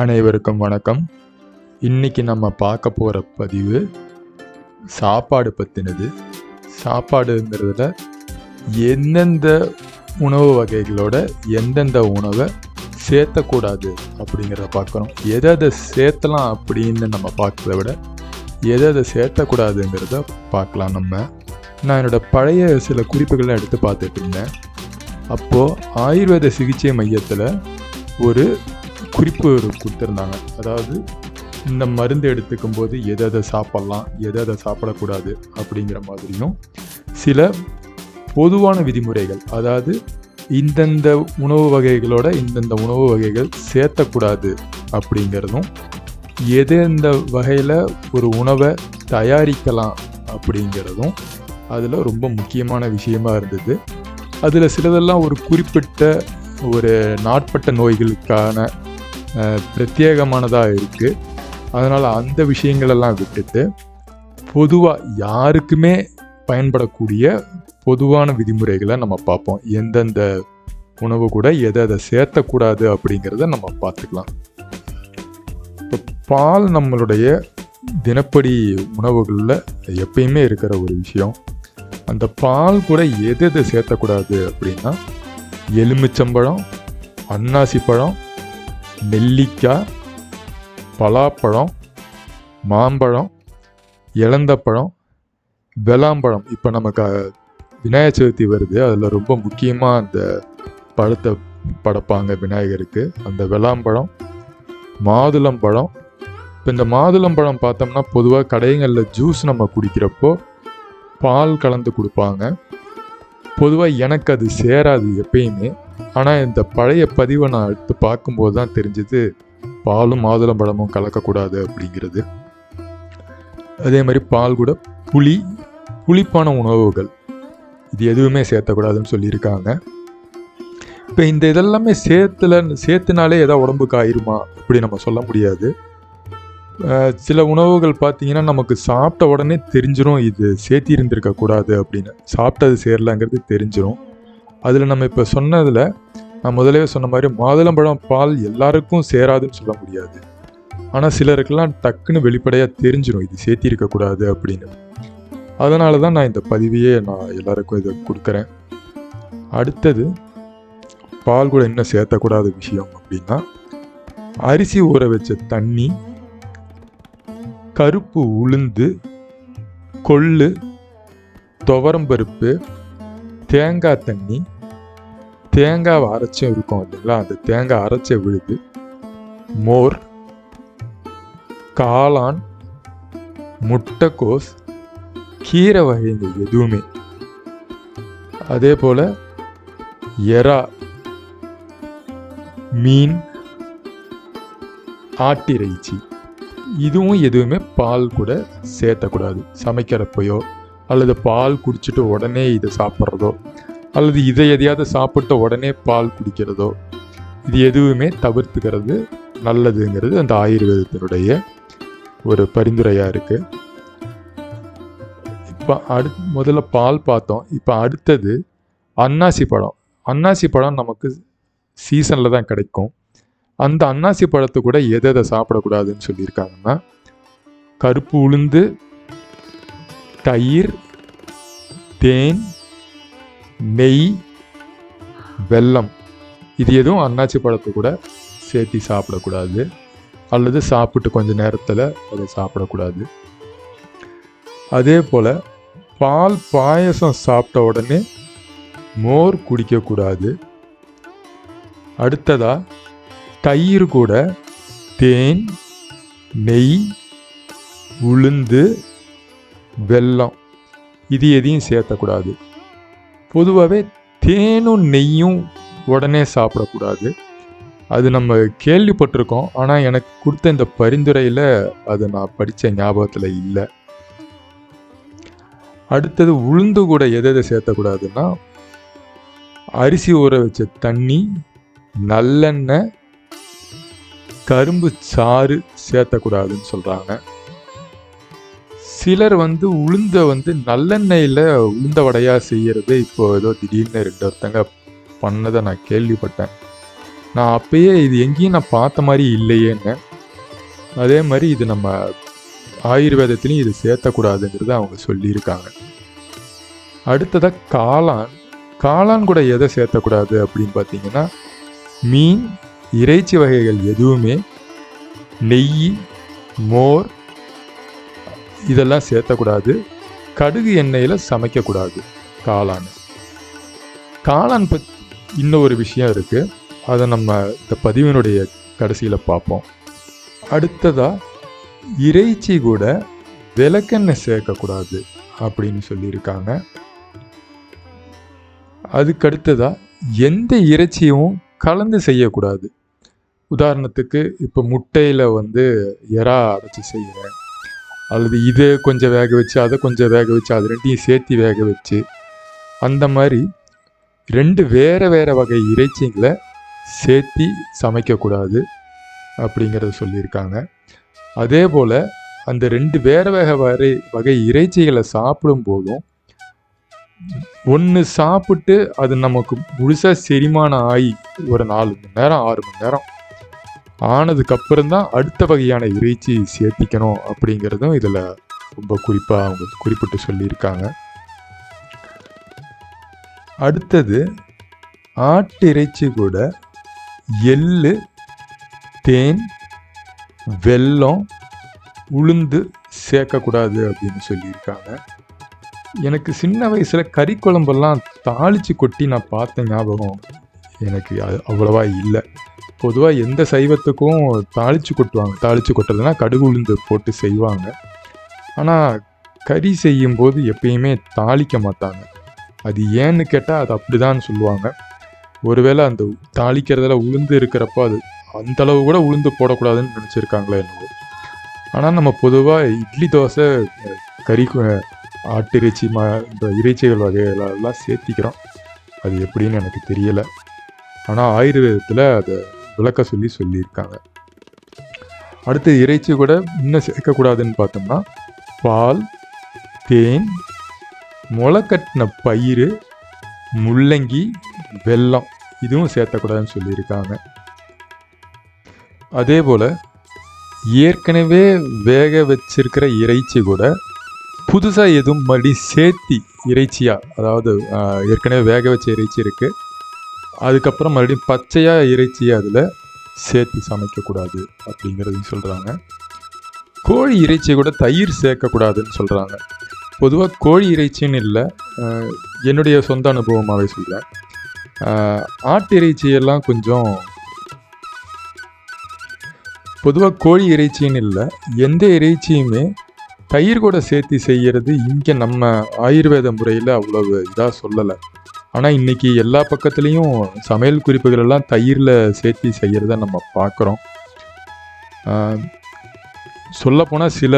அனைவருக்கும் வணக்கம். இன்னைக்கு நம்ம பார்க்க போகிற பதிவு சாப்பாடு பற்றினது சாப்பாடுங்கிறதுல எந்தெந்த உணவு வகைகளோட எந்தெந்த உணவை சேர்த்தக்கூடாது அப்படிங்கிறத பார்க்குறோம். எதை எதை சேர்த்தலாம் அப்படின்னு நம்ம பார்க்கறத விட எதை எதை சேர்த்தக்கூடாதுங்கிறத பார்க்கலாம் நம்ம. நான் என்னோட பழைய சில குறிப்புகளை எடுத்து பார்த்துட்டு இருந்தேன். அப்போது ஆயுர்வேத சிகிச்சை மையத்தில் ஒரு குறிப்பு கொடுத்துருந்தாங்க. அதாவது இந்த மருந்து எடுத்துக்கும் போது எதை எதை சாப்பிட்லாம் எதை எதை சாப்பிடக்கூடாது அப்படிங்கிற மாதிரியும் சில பொதுவான விதிமுறைகள் அதாவது இந்தந்த உணவு வகைகளோட இந்தந்த உணவு வகைகள் சேர்த்தக்கூடாது அப்படிங்கிறதும் எது எந்த வகையில் ஒரு உணவை தயாரிக்கலாம் அப்படிங்கிறதும் அதில் ரொம்ப முக்கியமான விஷயமா இருந்தது. அதில் சிலதெல்லாம் ஒரு குறிப்பிட்ட ஒரு நாட்பட்ட நோய்களுக்கான பிரத்யேகமானதாக இருக்குது அதனால் அந்த விஷயங்களெல்லாம் விட்டுட்டு பொதுவாக யாருக்குமே பயன்படக்கூடிய பொதுவான விதிமுறைகளை நம்ம பார்ப்போம். எந்தெந்த உணவு கூட எதை எதை சேர்த்தக்கூடாது அப்படிங்கிறத நம்ம பார்த்துக்கலாம். இப்போ பால் நம்மளுடைய தினப்படி உணவுகளில் எப்பயுமே இருக்கிற ஒரு விஷயம். அந்த பால் கூட எது எதை சேர்த்தக்கூடாது அப்படின்னா எலுமிச்சம்பழம் அன்னாசி பழம் நெல்லிக்காய் பலாப்பழம் மாம்பழம் இளந்தப்பழம் வெளாம்பழம். இப்போ நமக்கு விநாயகர் சதுர்த்தி வருது. அதில் ரொம்ப முக்கியமாக அந்த பழத்தை படைப்பாங்க விநாயகருக்கு. அந்த வெளாம்பழம் மாதுளம்பழம். இப்போ இந்த மாதுளம்பழம் பார்த்தோம்னா பொதுவாக கடைகளில் ஜூஸ் நம்ம குடிக்கிறப்போ பால் கலந்து கொடுப்பாங்க. பொதுவாக எனக்கு அது சேராது எப்பயுமே. ஆனால் இந்த பழைய பதிவை நான் எடுத்து பார்க்கும்போது தான் தெரிஞ்சது பாலும் மாதுளம்பழமும் கலக்கக்கூடாது அப்படிங்கிறது. அதே மாதிரி பால் கூட புளி புளிப்பான உணவுகள். இது எதுவுமே சேர்த்தக்கூடாதுன்னு சொல்லியிருக்காங்க. இப்போ இந்த இதெல்லாமே சேர்த்துல சேர்த்துனாலே ஏதாவது உடம்புக்கு ஆயிருமா அப்படி நம்ம சொல்ல முடியாது. சில உணவுகள் பார்த்தீங்கன்னா நமக்கு சாப்பிட்ட உடனே தெரிஞ்சிடும் இது சேர்த்தி இருந்திருக்க கூடாது அப்படின்னு. சாப்பிட்டது சேரலங்கிறது தெரிஞ்சிடும் அதில் நம்ம இப்போ சொன்னதில் நான் முதல்லவே சொன்ன மாதிரி மாதுளம்பழம் பால் எல்லாருக்கும் சேராதுன்னு சொல்ல முடியாது. ஆனால் சிலருக்கெல்லாம் டக்குன்னு வெளிப்படையாக தெரிஞ்சிடும் இது சேர்த்திருக்கக்கூடாது அப்படின்னு. அதனால தான் நான் இந்த பதிவையே நான் எல்லாருக்கும் இதை கொடுக்குறேன். அடுத்தது பால் கூட என்ன சேர்த்தக்கூடாத விஷயம் அப்படின்னா அரிசி ஊற வச்ச தண்ணி கருப்பு உளுந்து கொள்ளு துவரம்பருப்பு தேங்காய் தண்ணி தேங்காவை அரைச்சும் இருக்கும் இல்லைங்களா? அந்த தேங்காய் அரைச்ச விழுது மோர் காளான் முட்டைக்கோஸ் கீரை வகைகள் எதுவுமே. அதே போல் எறா மீன் ஆட்டிறைச்சி இதுவும் எதுவுமே பால் கூட சேர்த்தக்கூடாது. சமைக்கிறப்பையோ அல்லது பால் குடிச்சிட்டு உடனே இதை சாப்பிட்றதோ அல்லது இதை எதையாவது சாப்பிட்ட உடனே பால் குடிக்கிறதோ இது எதுவுமே தவிர்த்துக்கிறது நல்லதுங்கிறது அந்த ஆயுர்வேதத்தினுடைய ஒரு பரிந்துரையாக இருக்குது இப்போ அடு முதல்ல பால் பார்த்தோம். இப்போ அடுத்தது அன்னாசி பழம். அன்னாசி பழம் நமக்கு சீசனில் தான் கிடைக்கும். அந்த அன்னாசி பழத்தை கூட எதை எதை சாப்பிடக்கூடாதுன்னு சொல்லியிருக்காங்கன்னா கருப்பு உளுந்து தயிர் தேன் நெய் வெல்லம். இது எதுவும் அன்னாச்சி பழத்தை கூட சேர்த்து சாப்பிடக்கூடாது. அல்லது சாப்பிட்டு கொஞ்ச நேரத்தில் அதை சாப்பிடக்கூடாது. அதே போல் பால் பாயசம் சாப்பிட்ட உடனே மோர் குடிக்கக்கூடாது. அடுத்ததாக தயிர் கூட தேன் நெய் உளுந்து வெல்லம். இது எதையும் சேர்த்தக்கூடாது. பொதுவாகவே தேனும் நெய்யும் உடனே சாப்பிடக்கூடாது. அது நம்ம கேள்விப்பட்டிருக்கோம். ஆனால் எனக்கு கொடுத்த இந்த பரிந்துரையில் அது நான் படித்த ஞாபகத்தில் இல்லை. அடுத்தது உளுந்து கூட எதை எதை சேர்த்தக்கூடாதுன்னா அரிசி ஊற வச்ச தண்ணி நல்லெண்ணெய் கரும்பு சாறு சேர்த்தக்கூடாதுன்னு சொல்கிறாங்க சிலர் வந்து உளுந்த வந்து நல்லெண்ணெயில் உளுந்த வடையாக செய்கிறது இப்போ ஏதோ திடீர்னு ரெண்டு ஒருத்தங்க பண்ணதை நான் கேள்விப்பட்டேன். நான் அப்பயே இது எங்கேயும் நான் பார்த்த மாதிரி இல்லையேன்னு. அதே மாதிரி இது நம்ம ஆயுர்வேதத்துலேயும் இது சேர்த்தக்கூடாதுங்கிறத அவங்க சொல்லியிருக்காங்க. அடுத்ததாக காளான். காளான் கூட எதை சேர்த்தக்கூடாது அப்படின்னு பார்த்தீங்கன்னா மீன் இறைச்சி வகைகள் எதுவுமே நெய் மோர் இதெல்லாம் சேர்த்தக்கூடாது. கடுகு எண்ணெயில் சமைக்கக்கூடாது. காளான். காளான் பற்றி இன்னும் ஒரு விஷயம் இருக்குது அதை நம்ம இந்த பதிவினுடைய கடைசியில் பார்ப்போம். அடுத்ததாக இறைச்சி கூட விளக்கெண்ணெய் சேர்க்கக்கூடாது அப்படின்னு சொல்லியிருக்காங்க. அதுக்கு அடுத்ததாக எந்த இறைச்சியும் கலந்து செய்யக்கூடாது. உதாரணத்துக்கு இப்போ முட்டையில் வந்து எறா அடைச்சி செய்கிறேன் அல்லது இதை கொஞ்சம் வேக வச்சு அதை கொஞ்சம் வேக வச்சு அது ரெண்டையும் சேர்த்து வேக வச்சு அந்த மாதிரி ரெண்டு வேறு வேறு வகை இறைச்சிங்களை சேர்த்தி சமைக்கக்கூடாது அப்படிங்கிறத சொல்லியிருக்காங்க. அதே போல் அந்த ரெண்டு வேறு வேக வரை வகை இறைச்சிகளை சாப்பிடும் போதும் ஒன்று சாப்பிட்டு அது நமக்கு முழுசாக செரிமானம் ஆகி ஒரு நாலு மணி நேரம் ஆறு மணி நேரம் ஆனதுக்கப்புறம் தான் அடுத்த வகையான இறைச்சி சேர்த்திக்கணும் அப்படிங்கிறதும் இதில் ரொம்ப குறிப்பாக அவங்க குறிப்பிட்டு சொல்லியிருக்காங்க. அடுத்தது ஆட்டு இறைச்சி கூட எள்ளு தேன் வெல்லம் உளுந்து சேர்க்கக்கூடாது அப்படின்னு சொல்லியிருக்காங்க. எனக்கு சின்ன வயசில் கறி குழம்பெல்லாம் தாளித்து கொட்டி நான் பார்த்த ஞாபகம் எனக்கு அது அவ்வளவா இல்லை. பொதுவாக எந்த சைவத்துக்கும் தாளித்து கொட்டுவாங்க. தாளித்து கொட்டுறதுனா கடுகு உளுந்து போட்டு செய்வாங்க. ஆனால் கறி செய்யும்போது எப்பயுமே தாளிக்க மாட்டாங்க. அது ஏன்னு கேட்டால் அது அப்படிதான் சொல்லுவாங்க. ஒருவேளை அந்த தாளிக்கிறதுல உளுந்து இருக்கிறப்போ அது அந்த அளவு கூட உளுந்து போடக்கூடாதுன்னு நினச்சிருக்காங்களே என்னவோ. ஆனால் நம்ம பொதுவாக இட்லி தோசை கறி ஆட்டு இறைச்சி ம இந்த இறைச்சிகள் வகைகளெல்லாம் சேர்த்திக்கிறோம். அது எப்படின்னு எனக்கு தெரியலை. ஆனால் ஆயுர்வேதத்தில் அதை விளக்க சொல்லி சொல்லியிருக்காங்க. அடுத்து இறைச்சி கூட இன்னும் சேர்க்கக்கூடாதுன்னு பார்த்தோம்னா பால் தேன் முளைக்கட்டின பயிறு முள்ளங்கி வெல்லம் இதுவும் சேர்த்தக்கூடாதுன்னு சொல்லியிருக்காங்க. அதே போல் ஏற்கனவே வேக வச்சிருக்கிற இறைச்சி கூட புதுசாக எதுவும் மறுபடி சேர்த்தி இறைச்சியாக அதாவது ஏற்கனவே வேக வச்ச இறைச்சி இருக்குது அதுக்கப்புறம் மறுபடியும் பச்சையாக இறைச்சி அதில் சேர்த்து சமைக்கக்கூடாது அப்படிங்கிறதையும் சொல்கிறாங்க கோழி இறைச்சி கூட தயிர் சேர்க்கக்கூடாதுன்னு சொல்கிறாங்க பொதுவாக கோழி இறைச்சின்னு இல்லை என்னுடைய சொந்த அனுபவமாகவே சொல்கிறேன் ஆட்டு இறைச்சியெல்லாம் கொஞ்சம் பொதுவாக கோழி இறைச்சின்னு இல்லை எந்த இறைச்சியுமே தயிர் கூட சேர்த்து செய்கிறது இங்கே நம்ம ஆயுர்வேத முறையில் அவ்வளவு இதாக சொல்லலை. ஆனால் இன்றைக்கி எல்லா பக்கத்துலேயும் சமையல் குறிப்புகள் எல்லாம் தயிரில் சேர்த்து செய்கிறத நம்ம பார்க்குறோம் சொல்லப்போனால் சில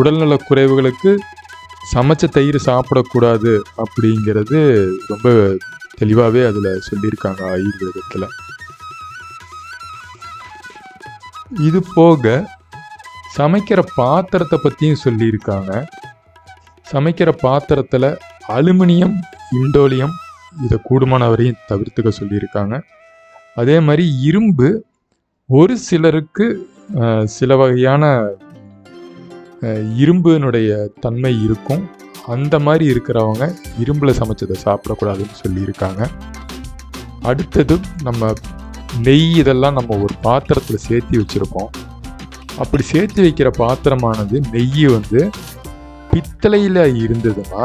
உடல்நல குறைவுகளுக்கு சமைச்ச தயிர் சாப்பிடக்கூடாது அப்படிங்கிறது ரொம்ப தெளிவாகவே அதில் சொல்லியிருக்காங்க ஆயுர்வேதத்தில். இது போக சமைக்கிற பாத்திரத்தை பற்றியும் சொல்லியிருக்காங்க. சமைக்கிற பாத்திரத்தில் அலுமினியம் இண்டோலியம் இதை கூடுமான வரையும் தவிர்த்துக்க சொல்லியிருக்காங்க. அதே மாதிரி இரும்பு ஒரு சிலருக்கு சில வகையான இரும்பினுடைய தன்மை இருக்கும். அந்த மாதிரி இருக்கிறவங்க இரும்பில் சமைச்சதை சாப்பிடக்கூடாதுன்னு சொல்லியிருக்காங்க. அடுத்தது நம்ம நெய் இதெல்லாம் நம்ம ஒரு பாத்திரத்தில் சேர்த்து வச்சுருக்கோம். அப்படி சேர்த்து வைக்கிற பாத்திரமானது நெய் வந்து பித்தளையில் இருந்ததுன்னா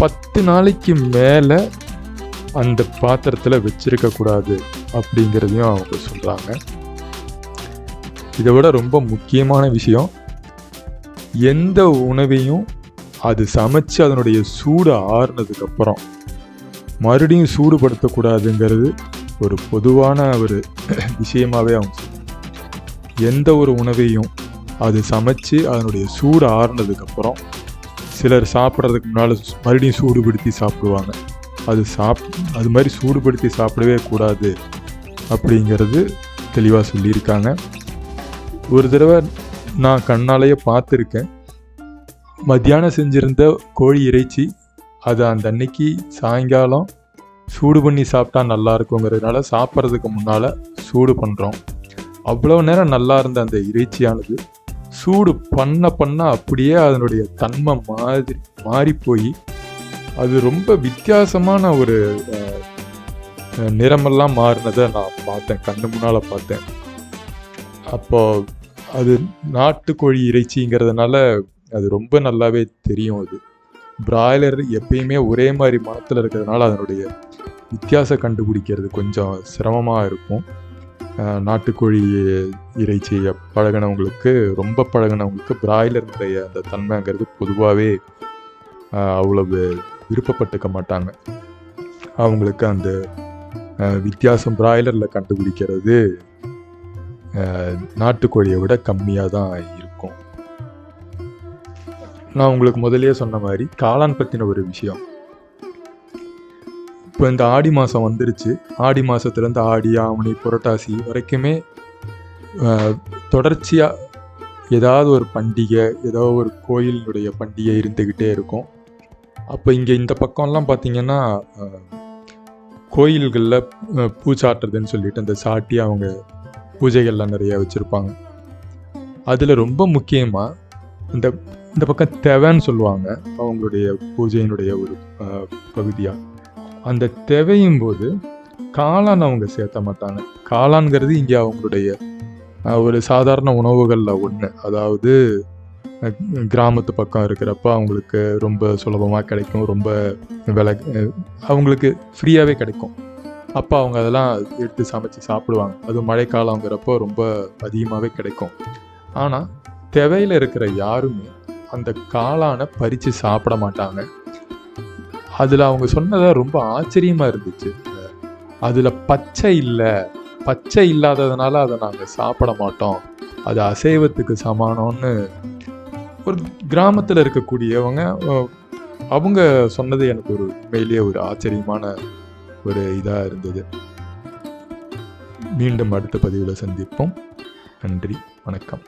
பத்து நாளைக்கு மேலே அந்த பாத்திரத்தில் வச்சிருக்கக்கூடாது அப்படிங்கிறதையும் அவங்க சொல்கிறாங்க இதை விட ரொம்ப முக்கியமான விஷயம் எந்த உணவையும் அது சமைச்சு அதனுடைய சூடு ஆறுனதுக்கப்புறம் மறுபடியும் சூடுபடுத்தக்கூடாதுங்கிறது ஒரு பொதுவான ஒரு விஷயமாவே அவங்க எந்த ஒரு உணவையும் அது சமைச்சு அதனுடைய சூடு ஆறுனதுக்கப்புறம் சிலர் சாப்பிட்றதுக்கு முன்னால் மறுபடியும் சூடுபடுத்தி சாப்பிடுவாங்க. அது சாப் அது மாதிரி சூடுபடுத்தி சாப்பிடவே கூடாது அப்படிங்கிறது தெளிவாக சொல்லியிருக்காங்க. ஒரு தடவை நான் கண்ணாலேயே பார்த்துருக்கேன். மத்தியானம் செஞ்சிருந்த கோழி இறைச்சி அது அந்த அன்னைக்கு சாயங்காலம் சூடு பண்ணி சாப்பிட்டா நல்லா இருக்குங்கிறதுனால சாப்பிட்றதுக்கு முன்னால் சூடு பண்ணுறோம் அவ்வளோ நேரம் நல்லா இருந்த அந்த இறைச்சியானது சூடு பண்ண பண்ண அப்படியே அதனுடைய தன்மை மாதிரி மாறி போய் அது ரொம்ப வித்தியாசமான ஒரு நிறமெல்லாம் மாறினதை நான் பார்த்தேன் கண்ணு முன்னால் பார்த்தேன். அப்போ அது நாட்டுக்கோழி இறைச்சிங்கிறதுனால அது ரொம்ப நல்லாவே தெரியும் அது. பிராய்லர் எப்பயுமே ஒரே மாதிரி மனத்தில் இருக்கிறதுனால அதனுடைய வித்தியாசம் கண்டுபிடிக்கிறது கொஞ்சம் சிரமமாக இருக்கும். நாட்டுக்கோழி இறைச்சியை பழகினவங்களுக்கு ரொம்ப பழகினவங்களுக்கு பிராய்லருடைய அந்த தன்மைங்கிறது பொதுவாகவே அவ்வளவு விருப்பப்பட்டுக்க மாட்டாங்க. அவங்களுக்கு அந்த வித்தியாசம் பிராய்லரில் கண்டுபிடிக்கிறது நாட்டுக்கோழியை விட கம்மியாக தான் இருக்கும். நான் உங்களுக்கு முதலே சொன்ன மாதிரி காளான் பற்றின ஒரு விஷயம். இப்போ இந்த ஆடி மாதம் வந்துருச்சு. ஆடி மாதத்துலேருந்து ஆடி ஆவணி புரட்டாசி வரைக்குமே தொடர்ச்சியாக ஏதாவது ஒரு பண்டிகை ஏதோ ஒரு கோயிலினுடைய பண்டிகை இருந்துக்கிட்டே இருக்கும். அப்போ இங்கே இந்த பக்கம்லாம் பார்த்தீங்கன்னா கோயில்களில் பூச்சாட்டுறதுன்னு சொல்லிட்டு அந்த சாட்டி அவங்க பூஜைகள்லாம் நிறைய வச்சுருப்பாங்க. அதில் ரொம்ப முக்கியமாக இந்த இந்த பக்கம் தெவைன்னு சொல்லுவாங்க அவங்களுடைய பூஜையினுடைய ஒரு பகுதியாக அந்த தெவையும் போது காளான் அவங்க சேர்த்த மாட்டாங்க. காளான்கிறது இங்கே அவங்களுடைய ஒரு சாதாரண உணவுகளில் ஒன்று அதாவது கிராமத்து பக்கம் இருக்கிறப்ப அவங்களுக்கு ரொம்ப சுலபமாக கிடைக்கும் ரொம்ப விலை அவங்களுக்கு ஃப்ரீயாகவே கிடைக்கும். அப்போ அவங்க அதெல்லாம் எடுத்து சமைச்சு சாப்பிடுவாங்க. அதுவும் மழைக்காலங்கிறப்போ ரொம்ப அதிகமாகவே கிடைக்கும். ஆனால் தெவையில் இருக்கிற யாருமே அந்த காளானை பறித்து சாப்பிட மாட்டாங்க. அதில் அவங்க சொன்னதை ரொம்ப ஆச்சரியமாக இருந்துச்சு. அதில் பச்சை இல்லை பச்சை இல்லாததுனால அதை நாங்கள் சாப்பிட மாட்டோம். அது அசைவத்துக்கு சமானம்னு ஒரு கிராமத்தில் இருக்கக்கூடியவங்க அவங்க சொன்னது எனக்கு ஒரு உண்மையிலேயே ஒரு ஆச்சரியமான ஒரு இதாக இருந்தது. மீண்டும் அடுத்த பதிவில் சந்திப்போம். நன்றி வணக்கம்.